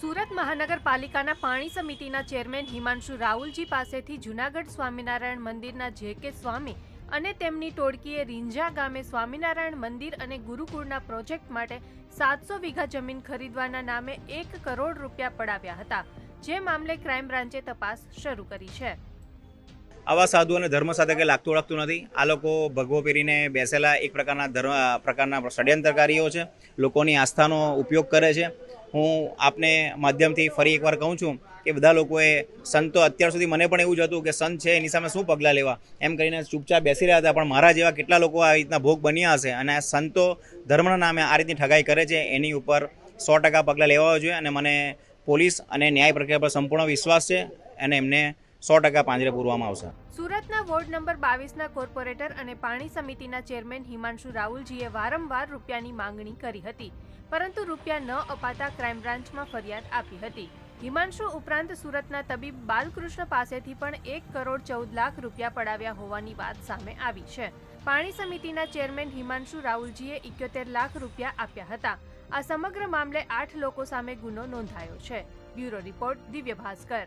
સુરત મહાનગરપાલિકાના પાણી સમિતિના ચેરમેન હિમાંશુ રાહુલજી પાસેથી જૂનાગઢ સ્વામિનારાયણ મંદિરના જે કે સ્વામી અને તેમની ટોળકીએ રીંઝા ગામે સ્વામિનારાયણ મંદિર અને ગુરુકુળના પ્રોજેક્ટ માટે સાતસો વીઘા જમીન ખરીદવાના નામે એક કરોડ રૂપિયા પડાવ્યા હતા. જે મામલે ક્રાઇમ બ્રાન્ચે તપાસ શરૂ કરી છે. આવા સાધુ અને ધર્મ સાથે કંઈ લાગતું ઓળખતું નથી. આ લોકો ભગવો પહેરીને બેસેલા એક પ્રકારના ધર્મ, પ્રકારના ષડયંત્રકારીઓ છે. લોકોની આસ્થાનો ઉપયોગ કરે છે. હું આપને માધ્યમથી ફરી એકવાર કહું છું કે બધા લોકોએ સંતો અત્યાર સુધી મને પણ એવું જ હતું કે સંત છે, એની સામે શું પગલાં લેવા? એમ કરીને ચૂપચાપ બેસી રહ્યા હતા, પણ મારા જેવા કેટલા લોકો આ રીતના ભોગ બન્યા હશે? અને સંતો ધર્મના નામે આ રીતની ઠગાઈ કરે છે, એની ઉપર સો ટકા પગલાં લેવા જોઈએ. અને મને પોલીસ અને ન્યાય પ્રક્રિયા પર સંપૂર્ણ વિશ્વાસ છે અને એમને સો ટકા પાંજરે પૂરવામાં આવશે. સુરતના વોર્ડ નંબર બાવીસના કોર્પોરેટર અને પાણી સમિતિના ચેરમેન હિમાંશુ રાહુલજીએ વારંવાર રૂપિયાની માંગણી કરી હતી, પરંતુ રૂપિયા ન અપાતા ક્રાઇમ બ્રાન્ચમાં ફરિયાદ આપી હતી. હિમાંશુ ઉપરાંત સુરતના તબીબ બાલકૃષ્ણ પાસેથી પણ એક કરોડ ચૌદ લાખ રૂપિયા પડાવ્યા હોવાની વાત સામે આવી છે. પાણી સમિતિના ચેરમેન હિમાંશુ રાહુલજીએ ઇક્યોતેર લાખ રૂપિયા આપ્યા હતા. આ સમગ્ર મામલે આઠ લોકો સામે ગુનો નોંધાયો છે. Bureau report Divya Bhaskar